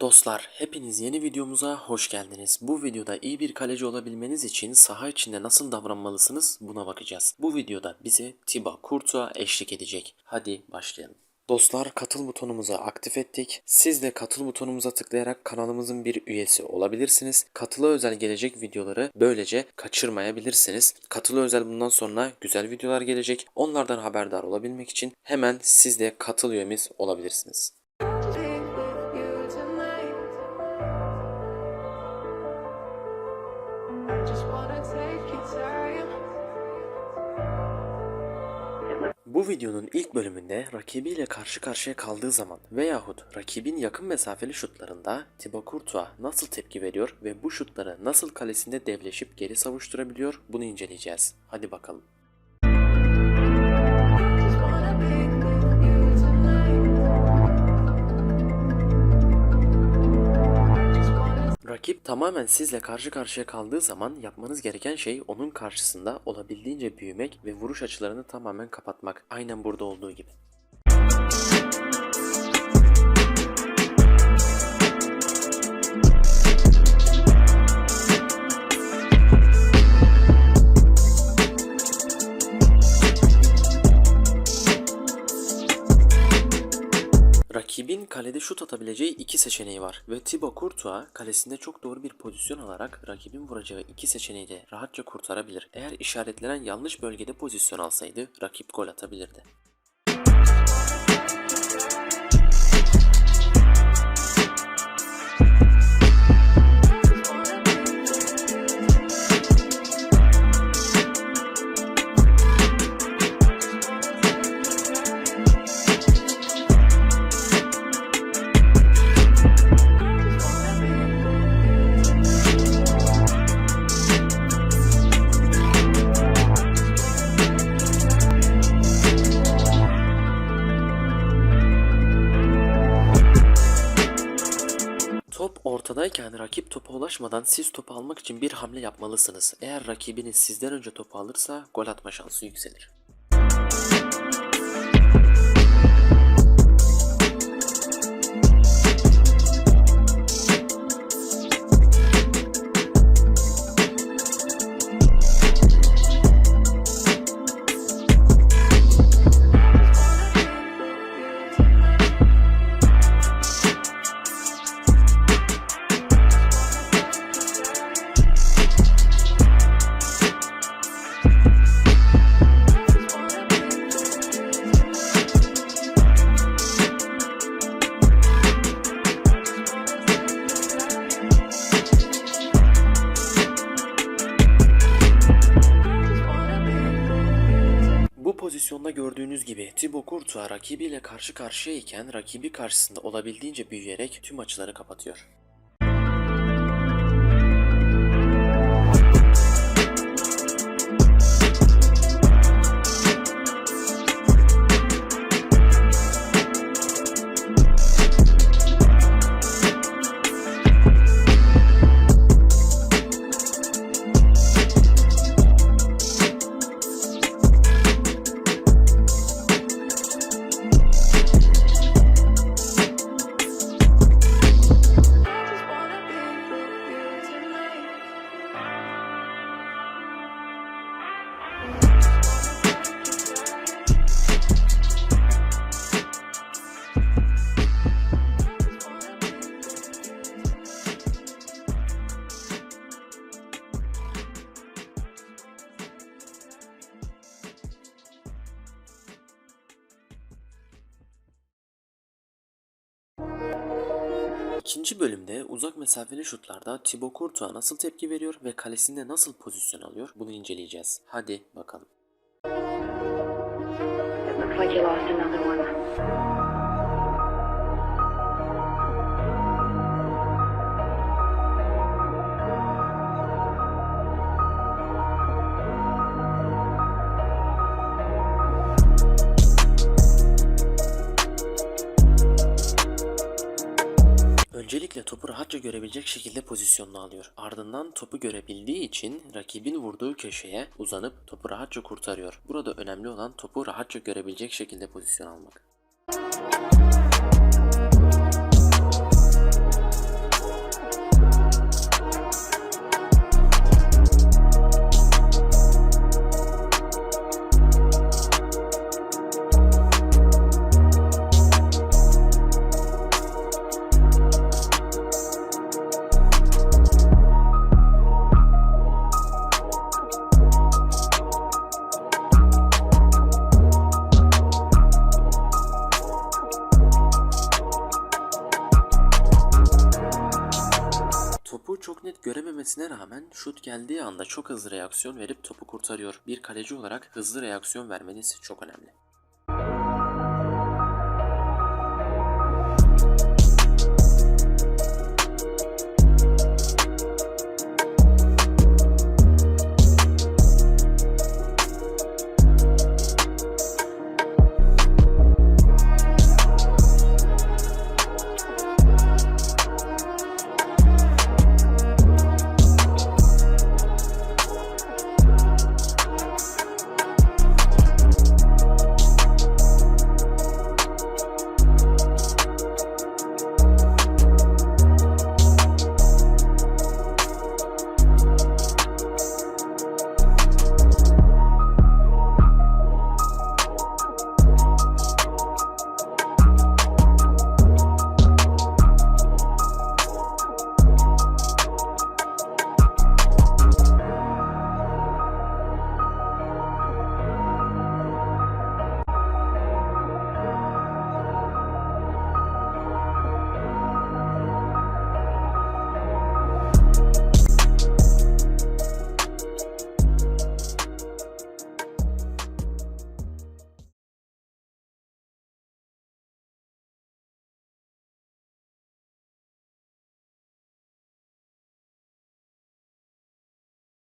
Dostlar, hepiniz yeni videomuza hoş geldiniz. Bu videoda iyi bir kaleci olabilmeniz için saha içinde nasıl davranmalısınız buna bakacağız. Bu videoda bize Thibaut Courtois eşlik edecek. Hadi başlayalım. Dostlar katıl butonumuzu aktif ettik. Siz de katıl butonumuza tıklayarak kanalımızın bir üyesi olabilirsiniz. Katıla özel gelecek videoları böylece kaçırmayabilirsiniz. Katıla özel bundan sonra güzel videolar gelecek. Onlardan haberdar olabilmek için hemen siz de katıl üyemiz olabilirsiniz. Bu videonun ilk bölümünde rakibiyle karşı karşıya kaldığı zaman veyahut rakibin yakın mesafeli şutlarında Thibaut Courtois nasıl tepki veriyor ve bu şutları nasıl kalesinde devleşip geri savuşturabiliyor bunu inceleyeceğiz. Hadi bakalım. Tamamen sizle karşı karşıya kaldığı zaman yapmanız gereken şey onun karşısında olabildiğince büyümek ve vuruş açılarını tamamen kapatmak. Aynen burada olduğu gibi. Kalede şut atabileceği iki seçeneği var ve Thibaut Courtois kalesinde çok doğru bir pozisyon alarak rakibin vuracağı iki seçeneği de rahatça kurtarabilir. Eğer işaretlenen yanlış bölgede pozisyon alsaydı rakip gol atabilirdi. Ortadayken rakip topa ulaşmadan siz topu almak için bir hamle yapmalısınız. Eğer rakibiniz sizden önce topu alırsa gol atma şansı yükselir. Pozisyonda gördüğünüz gibi Thibaut Courtois rakibiyle karşı karşıya iken rakibi karşısında olabildiğince büyüyerek tüm açıları kapatıyor. İkinci bölümde uzak mesafeli şutlarda Thibaut Courtois nasıl tepki veriyor ve kalesinde nasıl pozisyon alıyor bunu inceleyeceğiz. Hadi bakalım. It looks like you lost. Öncelikle topu rahatça görebilecek şekilde pozisyonunu alıyor. Ardından topu görebildiği için rakibin vurduğu köşeye uzanıp topu rahatça kurtarıyor. Burada önemli olan topu rahatça görebilecek şekilde pozisyon almak. Çok net görememesine rağmen şut geldiği anda çok hızlı reaksiyon verip topu kurtarıyor. Bir kaleci olarak hızlı reaksiyon vermeniz çok önemli.